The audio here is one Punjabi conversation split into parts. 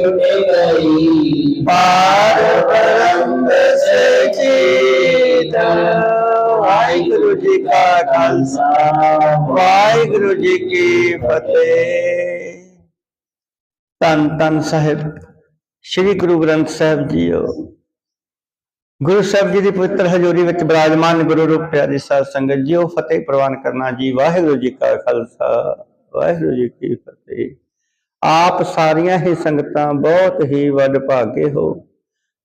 ਛੁਟ ਗਈ ਪਾਰ ਬ੍ਰਹਮ ਸਚਿਤ ਵਾਹਿਗੁਰੂ ਜੀ ਕਾ ਖਾਲਸਾ ਵਾਹਿਗੁਰੂ ਜੀ ਕੀ ਫਤਿਹ। ਤਨ ਤਨ ਸਾਹਿਬ ਸ੍ਰੀ ਗੁਰੂ ਗ੍ਰੰਥ ਸਾਹਿਬ ਜੀਓ। ਗੁਰੂ ਸਾਹਿਬ ਜੀ ਦੀ ਪਵਿੱਤਰ ਹਜ਼ੂਰੀ ਵਿੱਚ ਬਿਰਾਜਮਾਨ ਗੁਰੂ ਰੂਪ ਪਿਆਰੀ ਸਾਧ ਸੰਗਤ ਜੀਓ, ਫਤਿਹ ਪ੍ਰਵਾਨ ਕਰਨਾ ਜੀ ਵਾਹਿਗੁਰੂ ਜੀ ਕਾ ਖਾਲਸਾ। ਵਾਹਿਗੁਰੂ ਜੀ ਕੀ ਫਤਿਹ। ਆਪ ਸਾਰੀਆਂ ਹੀ ਸੰਗਤਾਂ ਬਹੁਤ ਹੀ ਵੱਡ ਭਾਗੇ ਹੋ।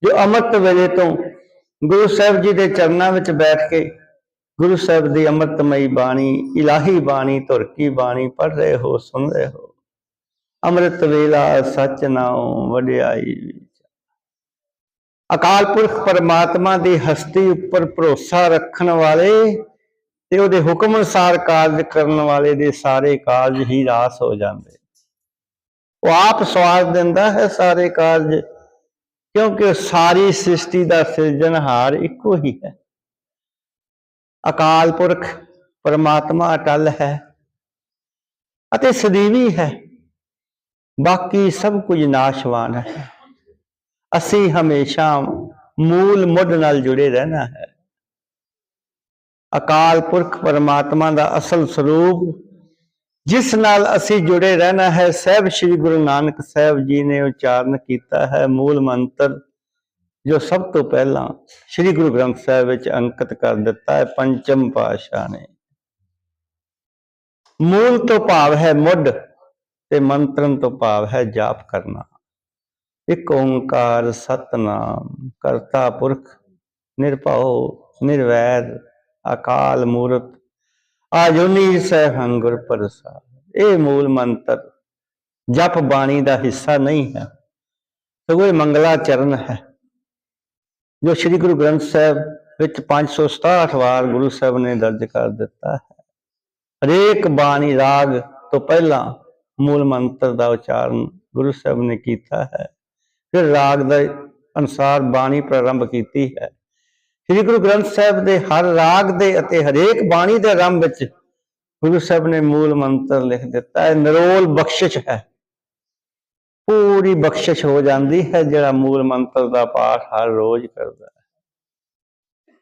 ਜੋ ਅੰਮ੍ਰਿਤ ਵੇਲੇ ਤੋਂ ਗੁਰੂ ਸਾਹਿਬ ਜੀ ਦੇ ਚਰਨਾਂ ਵਿੱਚ ਬੈਠ ਕੇ ਗੁਰੂ ਸਾਹਿਬ ਦੀ ਅੰਮ੍ਰਿਤਮਈ ਬਾਣੀ, ਇਲਾਹੀ ਬਾਣੀ ਧੁਰ ਕੀ ਬਾਣੀ ਪੜ੍ਹ ਰਹੇ ਹੋ, ਸੁਣ ਰਹੇ ਹੋ। ਅੰਮ੍ਰਿਤ ਵੇਲਾ ਸੱਚ ਨਾਉ ਵਡਿਆਈ ਅਕਾਲ ਪੁਰਖ ਪਰਮਾਤਮਾ ਦੀ ਹਸਤੀ ਉੱਪਰ ਭਰੋਸਾ ਰੱਖਣ ਵਾਲੇ ਤੇ ਉਹਦੇ ਹੁਕਮ ਅਨੁਸਾਰ ਕਾਰਜ ਕਰਨ ਵਾਲੇ ਦੇ ਸਾਰੇ ਕਾਰਜ ਹੀ ਰਾਸ ਹੋ ਜਾਂਦੇ। ਉਹ ਆਪ ਸਵਾਰ ਦਿੰਦਾ ਹੈ ਸਾਰੇ ਕਾਰਜ, ਕਿਉਂਕਿ ਸਾਰੀ ਸ੍ਰਿਸ਼ਟੀ ਦਾ ਸਿਰਜਣਹਾਰ ਇੱਕੋ ਹੀ ਹੈ। ਅਕਾਲ ਪੁਰਖ ਪਰਮਾਤਮਾ ਅਟਲ ਹੈ ਅਤੇ ਸਦੀਵੀ ਹੈ। ਬਾਕੀ ਸਭ ਕੁਝ ਨਾਸ਼ਵਾਨ ਹੈ। ਅਸੀਂ ਹਮੇਸ਼ਾ ਮੂਲ ਮੁੱਢ ਨਾਲ ਜੁੜੇ ਰਹਿਣਾ ਹੈ। ਅਕਾਲ ਪੁਰਖ ਪਰਮਾਤਮਾ ਦਾ ਅਸਲ ਸਰੂਪ ਜਿਸ ਨਾਲ ਅਸੀਂ ਜੁੜੇ ਰਹਿਣਾ ਹੈ, ਸਹਿਬ ਸ੍ਰੀ ਗੁਰੂ ਨਾਨਕ ਸਾਹਿਬ ਜੀ ਨੇ ਉਚਾਰਨ ਕੀਤਾ ਹੈ ਮੂਲ ਮੰਤਰ, ਜੋ ਸਭ ਤੋਂ ਪਹਿਲਾਂ ਸ੍ਰੀ ਗੁਰੂ ਗ੍ਰੰਥ ਸਾਹਿਬ ਵਿੱਚ ਅੰਕਿਤ ਕਰ ਦਿੱਤਾ ਹੈ, ਪੰਚਮ ਪਾਤਸ਼ਾਹ ਨੇ। ਮੂਲ ਤੋਂ ਭਾਵ ਹੈ ਮੁੱਢ ਤੇ ਮੰਤਰਨ ਤੋਂ ਭਾਵ ਹੈ ਜਾਪ ਕਰਨਾ। ਇੱਕ ਓੰਕਾਰ ਸਤਨਾਮ, ਕਰਤਾ ਪੁਰਖ, ਨਿਰਭਉ, ਨਿਰਵੈਰ, ਅਕਾਲ ਮੂਰਤ ਆਜੁਨੀ ਸਹਿ ਗੁਰ ਪ੍ਰਸਾਦ। ਇਹ ਮੂਲ ਮੰਤਰ ਜਪ ਬਾਣੀ ਦਾ ਹਿੱਸਾ ਨਹੀਂ ਹੈ। ਸਗੋਂ ਇਹ ਮੰਗਲਾ ਚਰਨ ਹੈ। ਜੋ ਸ੍ਰੀ ਗੁਰੂ ਗ੍ਰੰਥ ਸਾਹਿਬ ਵਿੱਚ 567 ਵਾਰ ਗੁਰੂ ਸਾਹਿਬ ਨੇ ਦਰਜ ਕਰ ਦਿੱਤਾ ਹੈ। ਹਰੇਕ ਬਾਣੀ ਰਾਗ ਤੋਂ ਪਹਿਲਾਂ ਮੂਲ ਮੰਤਰ ਦਾ ਉਚਾਰਨ ਗੁਰੂ ਸਾਹਿਬ ਨੇ ਕੀਤਾ ਹੈ। ਫਿਰ ਰਾਗ ਦੇ ਅਨੁਸਾਰ ਬਾਣੀ ਪ੍ਰਾਰੰਭ ਕੀਤੀ ਹੈ। ਸ੍ਰੀ ਗੁਰੂ ਗ੍ਰੰਥ ਸਾਹਿਬ ਦੇ ਹਰ ਰਾਗ ਦੇ ਅਤੇ ਹਰੇਕ ਬਾਣੀ ਦੇ ਆਰੰਭ ਵਿੱਚ ਗੁਰੂ ਸਾਹਿਬ ਨੇ ਮੂਲ ਮੰਤਰ ਲਿਖ ਦਿੱਤਾ ਹੈ, ਨਿਰੋਲ ਬਖਸ਼ਿਸ਼ ਹੈ। ਪੂਰੀ ਬਖਸ਼ਿਸ਼ ਹੋ ਜਾਂਦੀ ਹੈ, ਜਿਹੜਾ ਮੂਲ ਮੰਤਰ ਦਾ ਪਾਠ ਹਰ ਰੋਜ਼ ਕਰਦਾ ਹੈ।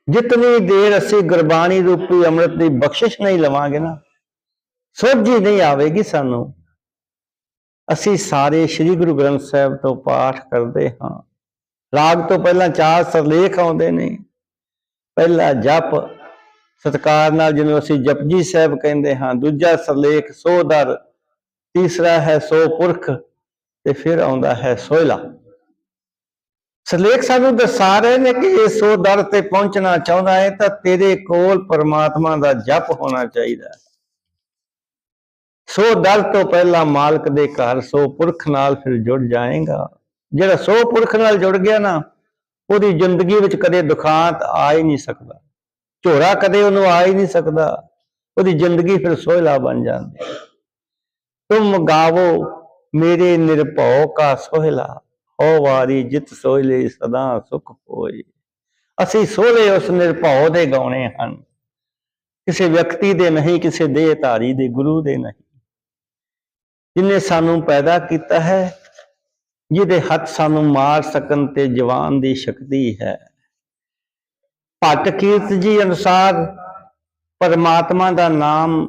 ਜਿਤਨੀ ਦੇਰ ਅਸੀਂ ਗੁਰਬਾਣੀ ਰੂਪੀ ਅੰਮ੍ਰਿਤ ਦੀ ਬਖਸ਼ਿਸ਼ ਨਹੀਂ ਲਵਾਂਗੇ ਨਾ, ਸੋਝੀ ਨਹੀਂ ਆਵੇਗੀ ਸਾਨੂੰ। ਅਸੀਂ ਸਾਰੇ ਸ੍ਰੀ ਗੁਰੂ ਗ੍ਰੰਥ ਸਾਹਿਬ ਤੋਂ ਪਾਠ ਕਰਦੇ ਹਾਂ। ਰਾਗ ਤੋਂ ਪਹਿਲਾਂ ਚਾਰ ਸਰਲੇਖ ਆਉਂਦੇ ਨੇ। ਪਹਿਲਾ ਜਪ, ਸਤਕਾਰ ਨਾਲ ਜਿਹਨੂੰ ਅਸੀਂ ਜਪਜੀ ਸਾਹਿਬ ਕਹਿੰਦੇ ਹਾਂ, ਦੂਜਾ ਸਰਲੇਖ ਸੋ ਦਰ, ਤੀਸਰਾ ਹੈ ਸੋ ਪੁਰਖ ਤੇ ਫਿਰ ਆਉਂਦਾ ਹੈ ਸੋਇਲਾ। ਸਰਲੇਖ ਸਾਨੂੰ ਦਰਸਾ ਰਹੇ ਨੇ ਕਿ ਇਹ ਸੋ ਦਰ ਤੇ ਪਹੁੰਚਣਾ ਚਾਹੁੰਦਾ ਹੈ ਤਾਂ ਤੇਰੇ ਕੋਲ ਪਰਮਾਤਮਾ ਦਾ ਜਪ ਹੋਣਾ ਚਾਹੀਦਾ ਹੈ। ਸੋ ਦਰ ਤੋਂ ਪਹਿਲਾਂ ਮਾਲਕ ਦੇ ਘਰ ਸੋ ਪੁਰਖ ਨਾਲ ਫਿਰ ਜੁੜ ਜਾਏਗਾ। ਜਿਹੜਾ ਸੋ ਪੁਰਖ ਨਾਲ ਜੁੜ ਗਿਆ ਨਾ ਉਹਦੀ ਜ਼ਿੰਦਗੀ ਵਿੱਚ ਕਦੇ ਦੁਖਾਂਤ ਆ ਹੀ ਨਹੀਂ ਸਕਦਾ। ਝੋਰਾ ਕਦੇ ਉਹਨੂੰ ਆ ਹੀ ਨਹੀਂ ਸਕਦਾ। ਉਹਦੀ ਜ਼ਿੰਦਗੀ ਫਿਰ ਸੋਹਲਾ ਬਣ ਜਾਂਦੀ। ਤੁਮ ਗਾਵੋ, ਮੇਰੇ ਨਿਰਭਉ ਕਾ ਸੋਹਲਾ ਹੋ ਵਾਰੀ ਜਿਤ ਸੋਹਲੇ ਸਦਾ ਸੁਖ ਹੋਏ ਅਸੀਂ ਸੋਹਲੇ ਉਸ ਨਿਰਭਉ ਦੇ ਗਾਉਣੇ ਹਨ। ਕਿਸੇ ਵਿਅਕਤੀ ਦੇ ਨਹੀਂ, ਕਿਸੇ ਦੇਹ ਧਾਰੀ ਦੇ ਗੁਰੂ ਦੇ ਨਹੀਂ। ਜਿਨੇ ਸਾਨੂੰ ਪੈਦਾ ਕੀਤਾ ਹੈ ਜਿਹਦੇ ਹੱਥ ਸਾਨੂੰ ਮਾਰ ਸਕਣ ਤੇ ਜਵਾਨ ਦੀ ਸ਼ਕਤੀ ਹੈ। ਭੱਟ ਕੀਰਤ ਜੀ ਅਨੁਸਾਰ ਪਰਮਾਤਮਾ ਦਾ ਨਾਮ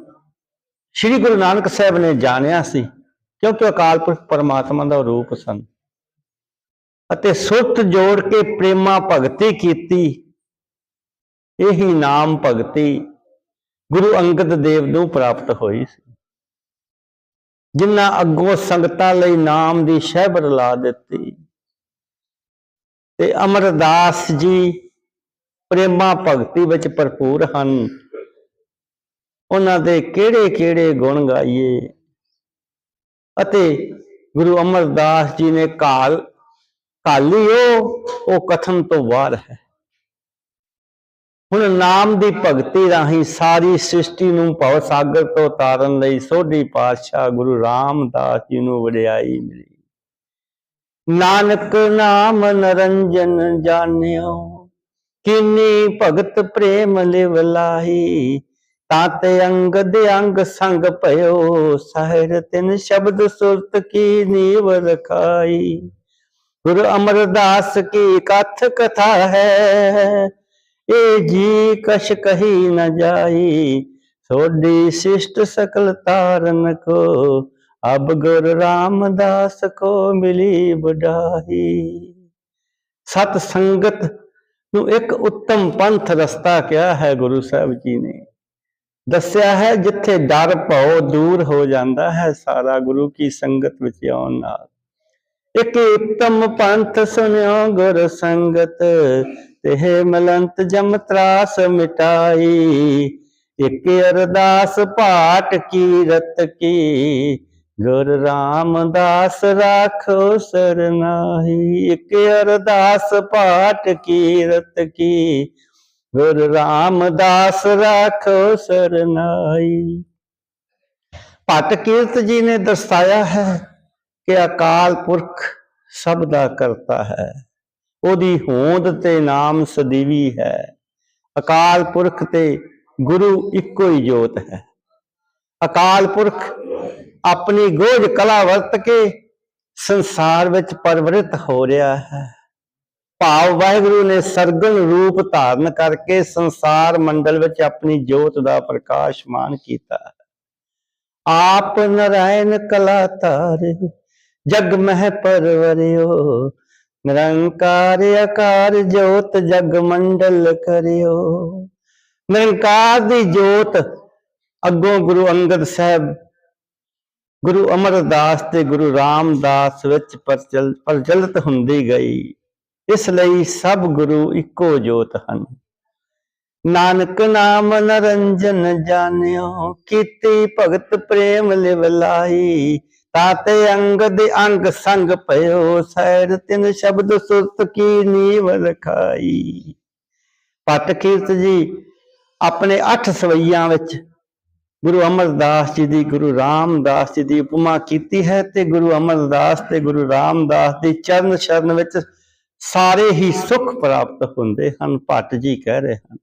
ਸ੍ਰੀ ਗੁਰੂ ਨਾਨਕ ਸਾਹਿਬ ਨੇ ਜਾਣਿਆ ਸੀ, ਕਿਉਂਕਿ ਅਕਾਲ ਪੁਰਖ ਪਰਮਾਤਮਾ ਦਾ ਰੂਪ ਸਨ। ਅਤੇ ਸੁਰਤ ਜੋੜ ਕੇ ਪ੍ਰੇਮਾ ਭਗਤੀ ਕੀਤੀ, ਇਹੀ ਨਾਮ ਭਗਤੀ ਗੁਰੂ ਅੰਗਦ ਦੇਵ ਨੂੰ ਪ੍ਰਾਪਤ ਹੋਈ ਸੀ। ਜਿਨ੍ਹਾਂ ਅੱਗੋਂ ਸੰਗਤਾਂ ਲਈ ਨਾਮ ਦੀ ਸ਼ਹਿਬਰ ਲਾ ਦਿੱਤੀ। ਤੇ ਅਮਰਦਾਸ ਜੀ ਪ੍ਰੇਮਾ ਭਗਤੀ ਵਿੱਚ ਭਰਪੂਰ ਹਨ। ਉਹਨਾਂ ਦੇ ਕਿਹੜੇ ਕਿਹੜੇ ਗੁਣ ਗਾਈਏ? ਅਤੇ ਗੁਰੂ ਅਮਰਦਾਸ ਜੀ ਨੇ ਕਾਲ ਕਾਲੀ ਉਹ ਉਹ ਕਥਨ ਤੋਂ ਬਾਹਰ ਹੈ। ਹੁਣ ਨਾਮ ਦੀ ਭਗਤੀ ਰਾਹੀਂ ਸਾਰੀ ਸ੍ਰਿਸ਼ਟੀ ਨੂੰ ਭਵ ਸਾਗਰ ਤੋਂ ਤਾਰਨ ਲਈ ਸੋਢੀ ਪਾਤਸ਼ਾਹ ਗੁਰੂ ਰਾਮਦਾਸ ਜੀ ਨੂੰ ਵਡਿਆਈ ਮਿਲੀ। ਨਾਨਕ ਨਾਮ ਨਰੰਜਨ ਜਾਣਿਓ, ਕਿਨੀ ਭਗਤ ਪ੍ਰੇਮ ਲਿਵ ਲਾਈ ਤਾਤੇ ਅੰਗ ਦੇ ਅੰਗ ਸੰਗ ਭਇਓ, ਸਹਿਰ ਤਿਨ ਸ਼ਬਦ ਸੁਰਤ ਕੀ ਨੀਵ ਰਖਾਈ। ਗੁਰੂ ਅਮਰਦਾਸ ਕੀ ਕਥ ਕਥਾ ਹੈ ਇਹ ਜੀ ਕਛ ਕਹੀ ਨ ਜਾਈ। ਸੋਡੀ ਸਿਸ਼ਟ ਸਕਲ ਤਾਰਨ ਕੋ, ਅਬ ਗੁਰ ਰਾਮਦਾਸ ਕੋ ਮਿਲੀ ਬੁਢਾਈ ਸਤ ਸੰਗਤ ਨੂੰ ਇੱਕ ਉੱਤਮ ਪੰਥ ਰਸਤਾ ਕਿਹਾ ਹੈ ਗੁਰੂ ਸਾਹਿਬ ਜੀ ਨੇ। ਦੱਸਿਆ ਹੈ ਜਿੱਥੇ ਡਰ ਭਉ ਦੂਰ ਹੋ ਜਾਂਦਾ ਹੈ, ਸਾਰਾ ਗੁਰੂ ਕੀ ਸੰਗਤ ਵਿੱਚ ਆਉਣ ਨਾਲ। ਇੱਕ ਉੱਤਮ ਪੰਥ ਸੁਣਿਓ ਗੁਰ ਸੰਗਤ ਤੇ ਮਲੰਤ ਜਮ ਤਰਾਸ ਮਿਟਾਈ, ਇੱਕ ਅਰਦਾਸ ਪਾਟ ਕੀਰਤ ਕੀ, ਗੁਰ ਰਾਮਦਾਸ ਰਾਖੋ ਸਰਨਾਹੀ, ਇੱਕ ਅਰਦਾਸ ਪਾਠ ਕੀਰਤ ਕੀ, ਗੁਰ ਰਾਮਦਾਸ ਰਾਖੋ ਸਰਨਾਈ ਭੱਟ ਕੀਰਤ ਜੀ ਨੇ ਦਰਸਾਇਆ ਹੈ ਕਿ ਅਕਾਲ ਪੁਰਖ ਸਭ ਦਾ ਕਰਤਾ ਹੈ। ਉਹਦੀ ਹੋਂਦ ਤੇ ਨਾਮ ਸਦੀਵੀ ਹੈ। ਅਕਾਲ ਪੁਰਖ ਤੇ ਗੁਰੂ ਇੱਕੋ ਹੀ ਜੋਤ ਹੈ। ਅਕਾਲ ਪੁਰਖ ਆਪਣੀ ਗੋਝ ਕਲਾ ਵਰਤ ਕੇ ਸੰਸਾਰ ਵਿੱਚ ਪਰਵਰਿਤ ਹੋ ਰਿਹਾ ਹੈ। ਭਾਵ ਵਾਹਿਗੁਰੂ ਨੇ ਸਰਗਣ ਰੂਪ ਧਾਰਨ ਕਰਕੇ ਸੰਸਾਰ ਮੰਡਲ ਵਿੱਚ ਆਪਣੀ ਜੋਤ ਦਾ ਪ੍ਰਕਾਸ਼ਮਾਨ ਕੀਤਾ ਹੈ। ਆਪ ਨਰਾਇਣ ਕਲਾ ਧਾਰੇ ਜਗ ਮਹਿ ਪਰਵਰਿਓ ਨਿਰੰਕਾਰ ਆਕਾਰ ਜੋਤ ਜਗ ਮੰਡਲ ਕਰਿਓ। ਨਿਰੰਕਾਰ ਦੀ ਜੋਤ ਅੱਗੋਂ ਗੁਰੂ ਅੰਗਦ ਸਾਹਿਬ, ਗੁਰੂ ਅਮਰਦਾਸ ਤੇ ਗੁਰੂ ਰਾਮਦਾਸ ਵਿੱਚ ਪ੍ਰਚਲ, ਪ੍ਰਚਲਿਤ ਹੁੰਦੀ ਗਈ। ਇਸ ਲਈ ਸਭ ਗੁਰੂ ਇੱਕੋ ਜੋਤ ਹਨ। ਨਾਨਕ ਨਾਮ ਨਰੰਜਨ ਜਾਣਿਓ, ਕੀਤੀ ਭਗਤ ਪ੍ਰੇਮ ਲਿਵਲਾਈ। ਤਾਤੇ ਅੰਗ ਦੇ ਅੰਗ ਸੰਗ ਭਇਓ, ਸੈਰ ਤਿਨ ਸ਼ਬਦ ਸੁਰਤ ਕੀ ਨੀਵ ਰਖਾਈ ਪਟ ਕੀਰਤ ਜੀ, ਆਪਣੇ ਅੱਠ ਸਵਈਆਂ ਵਿੱਚ ਗੁਰੂ ਅਮਰਦਾਸ ਜੀ ਦੀ, ਗੁਰੂ ਰਾਮਦਾਸ ਜੀ ਦੀ ਉਪਮਾ ਕੀਤੀ ਹੈ ਤੇ ਗੁਰੂ ਅਮਰਦਾਸ ਤੇ ਗੁਰੂ ਰਾਮਦਾਸ ਦੀ ਚਰਨ ਸ਼ਰਨ ਵਿੱਚ ਸਾਰੇ ਹੀ ਸੁਖ ਪ੍ਰਾਪਤ ਹੁੰਦੇ ਹਨ, ਭੱਟ ਜੀ ਕਹਿ ਰਹੇ ਹਨ।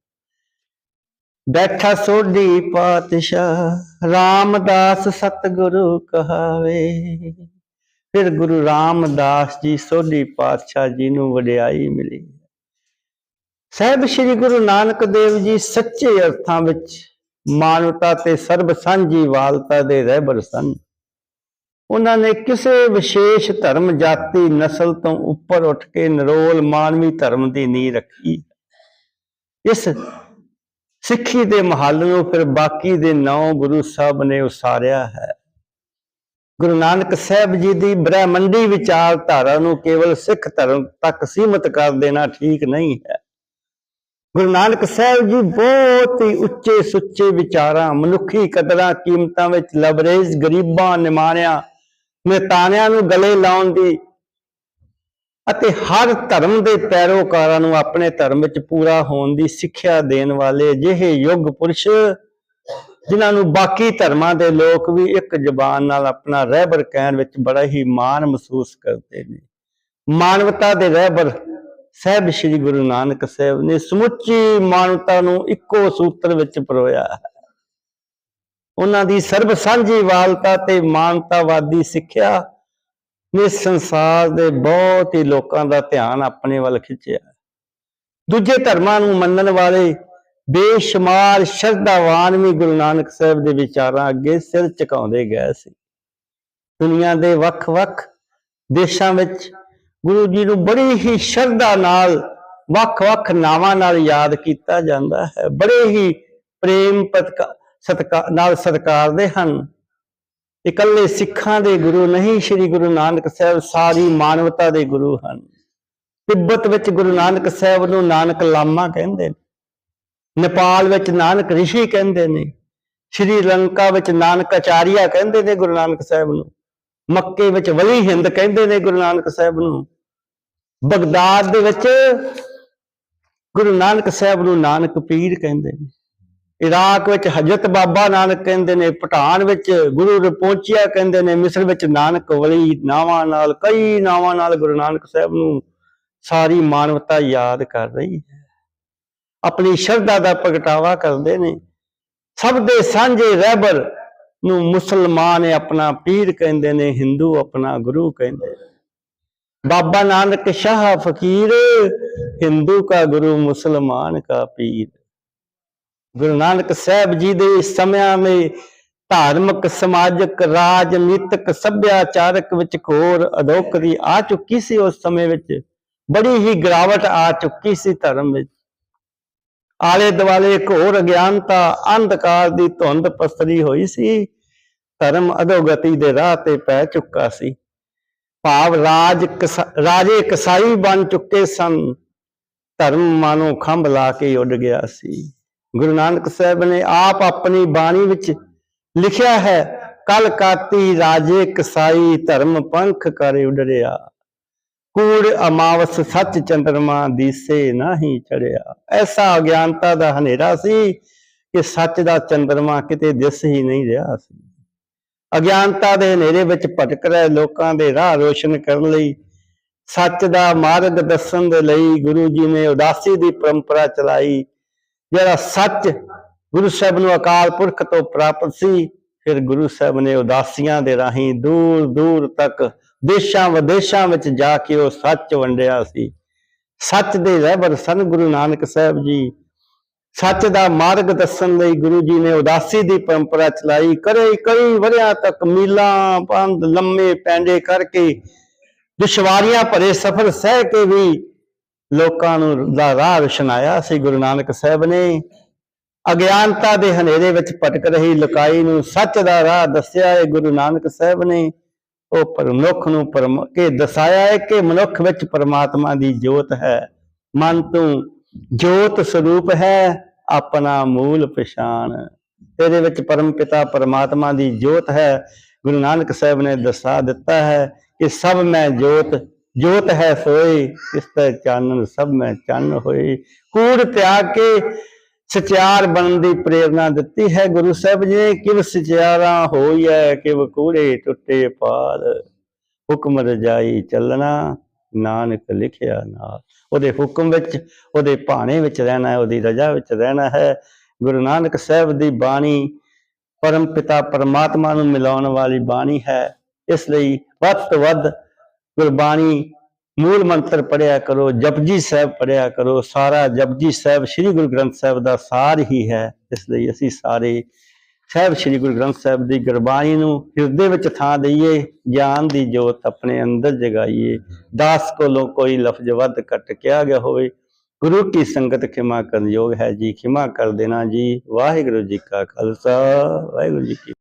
ਬੈਠਾ ਸੋਢੀ ਪਾਤਸ਼ਾਹ, ਰਾਮਦਾਸ ਸਤਿਗੁਰੂ ਕਹਾਵੇ। ਫਿਰ ਗੁਰੂ ਰਾਮਦਾਸ ਜੀ ਸੋਢੀ ਪਾਤਸ਼ਾਹ ਜੀ ਨੂੰ ਵਡਿਆਈ ਮਿਲੀ। ਸਾਹਿਬ ਸ੍ਰੀ ਗੁਰੂ ਨਾਨਕ ਦੇਵ ਜੀ ਸੱਚੇ ਅਰਥਾਂ ਵਿੱਚ ਮਾਨਵਤਾ ਤੇ ਸਰਬ ਸਾਂਝੀ ਵਾਲਤਾ ਦੇ ਰਹਿਬਰ ਸਨ। ਉਹਨਾਂ ਨੇ ਕਿਸੇ ਵਿਸ਼ੇਸ਼ ਧਰਮ ਜਾਤੀ ਨਸਲ ਤੋਂ ਉੱਪਰ ਉੱਠ ਕੇ ਨਿਰੋਲ ਮਾਨਵੀ ਧਰਮ ਦੀ ਨੀਂਹ ਰੱਖੀ। ਇਸ ਸਿੱਖੀ ਦੇ ਮਹੱਲ ਨੂੰ ਫਿਰ ਬਾਕੀ ਦੇ ਨੌ ਗੁਰੂ ਸਾਹਿਬ ਨੇ ਉਸਾਰਿਆ ਹੈ। ਗੁਰੂ ਨਾਨਕ ਸਾਹਿਬ ਜੀ ਦੀ ਬ੍ਰਹਮੰਡੀ ਵਿਚਾਰਧਾਰਾ ਨੂੰ ਕੇਵਲ ਸਿੱਖ ਧਰਮ ਤੱਕ ਸੀਮਤ ਕਰ ਦੇਣਾ ਠੀਕ ਨਹੀਂ ਹੈ। ਗੁਰੂ ਨਾਨਕ ਸਾਹਿਬ ਜੀ ਬਹੁਤ ਹੀ ਉੱਚੇ ਸੁੱਚੇ ਵਿਚਾਰਾਂ, ਮਨੁੱਖੀ ਕਦਰਾਂ, ਕੀਮਤਾਂ ਵਿੱਚ ਲਬਰੇਜ ਗਰੀਬਾਂ ਨਿਮਾਣਿਆਂ ਨਿਤਾਨਿਆਂ ਨੂੰ ਗਲੇ ਲਾਉਣ ਦੀ ਅਤੇ ਹਰ ਧਰਮ ਦੇ ਪੈਰੋਕਾਰਾਂ ਨੂੰ ਆਪਣੇ ਧਰਮ ਵਿੱਚ ਪੂਰਾ ਹੋਣ ਦੀ ਸਿੱਖਿਆ ਦੇਣ ਵਾਲੇ ਅਜਿਹੇ ਯੁੱਗ ਪੁਰਸ਼, ਜਿਨ੍ਹਾਂ ਨੂੰ ਬਾਕੀ ਧਰਮਾਂ ਦੇ ਲੋਕ ਵੀ ਇੱਕ ਜ਼ਬਾਨ ਨਾਲ ਆਪਣਾ ਰਹਿਬਰ ਕਹਿਣ ਵਿੱਚ ਬੜਾ ਹੀ ਮਾਣ ਮਹਿਸੂਸ ਕਰਦੇ ਨੇ। ਮਾਨਵਤਾ ਦੇ ਰਹਿਬਰ ਸਾਹਿਬ ਸ੍ਰੀ ਗੁਰੂ ਨਾਨਕ ਸਾਹਿਬ ਨੇ ਸਮੁੱਚੀ ਮਾਨਵਤਾ ਨੂੰ ਇੱਕੋ ਸੂਤਰ ਵਿੱਚ ਪਰੋਇਆ ਹੈ। ਉਹਨਾਂ ਦੀ ਸਰਬ ਸਾਂਝੀ ਵਾਲਤਾ ਤੇ ਮਾਨਤਾਵਾਦੀ ਸਿੱਖਿਆ ਨੇ ਸੰਸਾਰ ਦੇ ਬਹੁਤ ਹੀ ਲੋਕਾਂ ਦਾ ਧਿਆਨ ਆਪਣੇ ਵੱਲ ਖਿੱਚਿਆ ਦੂਜੇ ਧਰਮਾਂ ਨੂੰ ਮੰਨਣ ਵਾਲੇ ਬੇਸ਼ੁਮਾਰ, ਸ਼ਰਧਾਵਾਨ ਵੀ ਗੁਰੂ ਨਾਨਕ ਸਾਹਿਬ ਦੇ ਵਿਚਾਰਾਂ ਅੱਗੇ ਸਿਰ ਝੁਕਾਉਂਦੇ ਗਏ ਸੀ। ਦੁਨੀਆ ਦੇ ਵੱਖ-ਵੱਖ ਦੇਸ਼ਾਂ ਵਿੱਚ ਗੁਰੂ ਜੀ ਨੂੰ ਬੜੀ ਹੀ ਸ਼ਰਧਾ ਨਾਲ, ਵੱਖ-ਵੱਖ ਨਾਵਾਂ ਨਾਲ ਯਾਦ ਕੀਤਾ ਜਾਂਦਾ ਹੈ। ਬੜੇ ਹੀ ਪ੍ਰੇਮ ਪਤਕਾ ਸਤਿਕਾਰ ਨਾਲ ਸਤਿਕਾਰਦੇ ਹਨ। ਇਕੱਲੇ ਸਿੱਖਾਂ ਦੇ ਗੁਰੂ ਨਹੀਂ, ਸ੍ਰੀ ਗੁਰੂ ਨਾਨਕ ਸਾਹਿਬ ਸਾਰੀ ਮਾਨਵਤਾ ਦੇ ਗੁਰੂ ਹਨ। ਤਿੱਬਤ ਵਿੱਚ ਗੁਰੂ ਨਾਨਕ ਸਾਹਿਬ ਨੂੰ ਨਾਨਕ ਲਾਮਾ ਕਹਿੰਦੇ ਨੇ, ਨੇਪਾਲ ਵਿੱਚ ਨਾਨਕ ਰਿਸ਼ੀ ਕਹਿੰਦੇ ਨੇ, ਸ਼੍ਰੀ ਲੰਕਾ ਵਿੱਚ ਨਾਨਕ ਆਚਾਰੀਆ ਕਹਿੰਦੇ ਨੇ ਗੁਰੂ ਨਾਨਕ ਸਾਹਿਬ ਨੂੰ, ਮੱਕੇ ਵਿੱਚ ਵਲੀ ਹਿੰਦ ਕਹਿੰਦੇ ਨੇ ਗੁਰੂ ਨਾਨਕ ਸਾਹਿਬ ਨੂੰ, ਬਗਦਾਦ ਦੇ ਵਿੱਚ ਗੁਰੂ ਨਾਨਕ ਸਾਹਿਬ ਨੂੰ ਨਾਨਕ ਪੀਰ ਕਹਿੰਦੇ ਨੇ। ਇਰਾਕ ਵਿੱਚ ਹਜਰਤ ਬਾਬਾ ਨਾਨਕ ਕਹਿੰਦੇ ਨੇ, ਭੂਟਾਨ ਵਿੱਚ ਗੁਰੂ ਰਪੋਂਚੀਆ ਕਹਿੰਦੇ ਨੇ, ਮਿਸਰ ਵਿੱਚ ਨਾਨਕ ਵਲੀ ਨਾਵਾਂ ਨਾਲ, ਕਈ ਨਾਵਾਂ ਨਾਲ ਗੁਰੂ ਨਾਨਕ ਸਾਹਿਬ ਨੂੰ ਸਾਰੀ ਮਾਨਵਤਾ ਯਾਦ ਕਰ ਰਹੀ ਹੈ। ਆਪਣੀ ਸ਼ਰਧਾ ਦਾ ਪ੍ਰਗਟਾਵਾ ਕਰਦੇ ਨੇ। ਸਭ ਦੇ ਸਾਂਝੇ ਰਹਿਬਰ ਨੂੰ ਮੁਸਲਮਾਨ ਆਪਣਾ ਪੀਰ ਕਹਿੰਦੇ ਨੇ, ਹਿੰਦੂ ਆਪਣਾ ਗੁਰੂ ਕਹਿੰਦੇ ਨੇ। ਬਾਬਾ ਨਾਨਕ ਸ਼ਾਹ ਫਕੀਰ, ਹਿੰਦੂ ਕਾ ਗੁਰੂ, ਮੁਸਲਮਾਨ ਕਾ ਪੀਰ। ਗੁਰੂ ਨਾਨਕ ਸਾਹਿਬ ਜੀ ਦੇ ਸਮਿਆਂ ਵਿੱਚ ਧਾਰਮਿਕ, ਸਮਾਜਿਕ, ਰਾਜਨੀਤਿਕ, ਸੱਭਿਆਚਾਰਕ ਵਿੱਚ ਘੋਰ ਅਧੋਕਰੀ ਆ ਚੁੱਕੀ ਸੀ ਉਸ ਸਮੇਂ ਵਿੱਚ। ਬੜੀ ਹੀ ਗਿਰਾਵਟ ਆ ਚੁੱਕੀ ਸੀ ਧਰਮ ਵਿੱਚ। ਆਲੇ ਦੁਆਲੇ ਘੋਰ ਅਗਿਆਨਤਾ, ਅੰਧਕਾਰ ਦੀ ਧੁੰਦ ਪਸਰੀ ਹੋਈ ਸੀ। ਧਰਮ ਅਧੋਗਤੀ ਦੇ ਰਾਹ ਤੇ ਪੈ ਚੁੱਕਾ ਸੀ। ਭਾਵ ਰਾਜ ਕਸਾ- ਰਾਜੇ ਕਸਾਈ ਬਣ ਚੁੱਕੇ ਸਨ। ਧਰਮ ਮਾਨੋ ਖੰਭ ਲਾ ਕੇ ਉੱਡ ਗਿਆ ਸੀ। ਗੁਰੂ ਨਾਨਕ ਸਾਹਿਬ ਨੇ ਆਪ ਆਪਣੀ ਬਾਣੀ ਵਿੱਚ ਲਿਖਿਆ ਹੈ ਕਲ ਕਾਤੀ ਰਾਜੇ ਕਸਾਈ ਧਰਮ ਪੰਖ ਕਰੇ ਉਡਰਿਆ। ਕੂੜ ਅਮਾਵਸ ਸੱਚ ਚੰਦਰਮਾ ਦੀਸੇ ਨਹੀਂ ਚੜਿਆ। ਐਸਾ ਅਗਿਆਨਤਾ ਦਾ ਹਨੇਰਾ ਸੀ ਕਿ ਸੱਚ ਦਾ ਚੰਦਰਮਾ ਕਿਤੇ ਦਿਸ ਹੀ ਨਹੀਂ ਰਿਹਾ ਸੀ। ਅਗਿਆਨਤਾ ਦੇ ਹਨੇਰੇ ਵਿੱਚ ਭਟਕ ਰਹੇ ਲੋਕਾਂ ਦੇ ਰਾਹ ਰੋਸ਼ਨ ਕਰਨ ਲਈ ਸੱਚ ਦਾ ਮਾਰਗ ਦੱਸਣ ਦੇ ਲਈ ਗੁਰੂ ਜੀ ਨੇ ਉਦਾਸੀ ਦੀ ਪਰੰਪਰਾ ਚਲਾਈ। ਜਿਹੜਾ ਸੱਚ ਗੁਰੂ ਸਾਹਿਬ ਨੂੰ ਅਕਾਲ ਪੁਰਖ ਤੋਂ ਪ੍ਰਾਪਤ ਸੀ, ਫਿਰ ਗੁਰੂ ਸਾਹਿਬ ਨੇ ਉਦਾਸੀਆਂ ਦੇ ਰਾਹੀਂ ਦੂਰ ਦੂਰ ਤੱਕ ਦੇਸ਼ਾਂ ਵਿਦੇਸ਼ਾਂ ਵਿੱਚ ਜਾ ਕੇ ਉਹ ਸੱਚ ਵੰਡਿਆ ਸੀ। ਸੱਚ ਦੇ ਰਹਿਬਰ ਸਨ ਗੁਰੂ ਨਾਨਕ ਸਾਹਿਬ ਜੀ। ਸੱਚ ਦਾ ਮਾਰਗ ਦੱਸਣ ਲਈ ਗੁਰੂ ਜੀ ਨੇ ਉਦਾਸੀ ਦੀ ਪਰੰਪਰਾ ਚਲਾਈ। ਕਰੇ ਕਈ ਵਰਿਆਂ ਤੱਕ ਮੀਲਾਂ ਪੰਧ ਲੰਮੇ ਪੈਂਡੇ ਕਰਕੇ ਦੁਸ਼ਵਾਰੀਆਂ ਭਰੇ ਸਫ਼ਰ ਸਹਿ ਕੇ ਵੀ ਲੋਕਾਂ ਨੂੰ ਦਾ ਰਾਹ ਰੁਸ਼ਨਾਇਆ ਸੀ ਗੁਰੂ ਨਾਨਕ ਸਾਹਿਬ ਨੇ। ਅਗਿਆਨਤਾ ਦੇ ਹਨੇਰੇ ਵਿੱਚ ਭਟਕ ਰਹੀ ਲੁਕਾਈ ਨੂੰ ਸੱਚ ਦਾ ਰਾਹ ਦੱਸਿਆ ਹੈ ਗੁਰੂ ਨਾਨਕ ਸਾਹਿਬ ਨੇ। ਉਹ ਪਰ ਨੂੰ ਪਰਮ ਕੇ ਦਸਾਇਆ ਹੈ ਕਿ ਮਨੁੱਖ ਵਿੱਚ ਪਰਮਾਤਮਾ ਦੀ ਜੋਤ ਹੈ। ਮਨ ਤੂੰ ਜੋਤ ਸਰੂਪ ਹੈ, ਆਪਣਾ ਮੂਲ ਪਛਾਣ। ਤੇਰੇ ਵਿੱਚ ਪਰਮ ਪਿਤਾ ਪਰਮਾਤਮਾ ਦੀ ਜੋਤ ਹੈ। ਗੁਰੂ ਨਾਨਕ ਸਾਹਿਬ ਨੇ ਦਸਾ ਦਿੱਤਾ ਹੈ ਕਿ ਸਭ ਮੈਂ ਜੋਤ ਜੋਤ ਹੈ ਸੋਏ, ਇਸ ਤੇ ਚਾਨਣ ਸਭ ਮੈਂ ਚੰਨ ਹੋਏ। ਕੂੜ ਤਿਆਗ ਕੇ ਸਚਿਆਰ ਬਣਨ ਦੀ ਪ੍ਰੇਰਣਾ ਦਿੱਤੀ ਹੈ ਗੁਰੂ ਸਾਹਿਬ ਜੀ ਨੇ। ਕਿਵ ਸਚਿਆਰਾ ਹੋਈਐ, ਕਿਵ ਕੂੜੇ ਟੁੱਟੇ ਪਾਰ। ਹੁਕਮ ਰਜਾਈ ਚੱਲਣਾ, ਨਾਨਕ ਲਿਖਿਆ ਨਾਲ। ਉਹਦੇ ਹੁਕਮ ਵਿੱਚ, ਉਹਦੇ ਭਾਣੇ ਵਿੱਚ ਰਹਿਣਾ ਹੈ, ਉਹਦੀ ਰਜਾ ਵਿੱਚ ਰਹਿਣਾ ਹੈ। ਗੁਰੂ ਨਾਨਕ ਸਾਹਿਬ ਦੀ ਬਾਣੀ ਪਰਮ ਪਿਤਾ ਪਰਮਾਤਮਾ ਨੂੰ ਮਿਲਾਉਣ ਵਾਲੀ ਬਾਣੀ ਹੈ। ਇਸ ਲਈ ਵੱਧ ਤੋਂ ਵੱਧ ਗੁਰਬਾਣੀ ਮੂਲ ਮੰਤਰ ਪੜਿਆ ਕਰੋ, ਜਪਜੀ ਸਾਹਿਬ ਪੜਿਆ ਕਰੋ, ਸਾਰਾ ਜਪਜੀ ਸਾਹਿਬ ਸ੍ਰੀ ਗੁਰੂ ਗ੍ਰੰਥ ਸਾਹਿਬ ਦਾ ਸਾਰ ਹੀ ਹੈ। ਇਸ ਲਈ ਅਸੀਂ ਸਾਰੇ ਸਾਹਿਬ ਸ੍ਰੀ ਗੁਰੂ ਗ੍ਰੰਥ ਸਾਹਿਬ ਦੀ ਗੁਰਬਾਣੀ ਨੂੰ ਹਿਰਦੇ ਵਿੱਚ ਥਾਂ ਦਈਏ, ਗਿਆਨ ਦੀ ਜੋਤ ਆਪਣੇ ਅੰਦਰ ਜਗਾਈਏ। ਦਾਸ ਕੋਲੋਂ ਕੋਈ ਲਫ਼ਜ਼ ਵੱਧ ਕੱਟ ਕਿਹਾ ਗਿਆ ਹੋਵੇ। ਗੁਰੂ ਕੀ ਸੰਗਤ ਖਿਮਾ ਕਰਨ ਯੋਗ ਹੈ ਜੀ, ਖਿਮਾ ਕਰ ਦੇਣਾ ਜੀ। ਵਾਹਿਗੁਰੂ ਜੀ ਕਾ ਖਾਲਸਾ, ਵਾਹਿਗੁਰੂ ਜੀ ਕੀ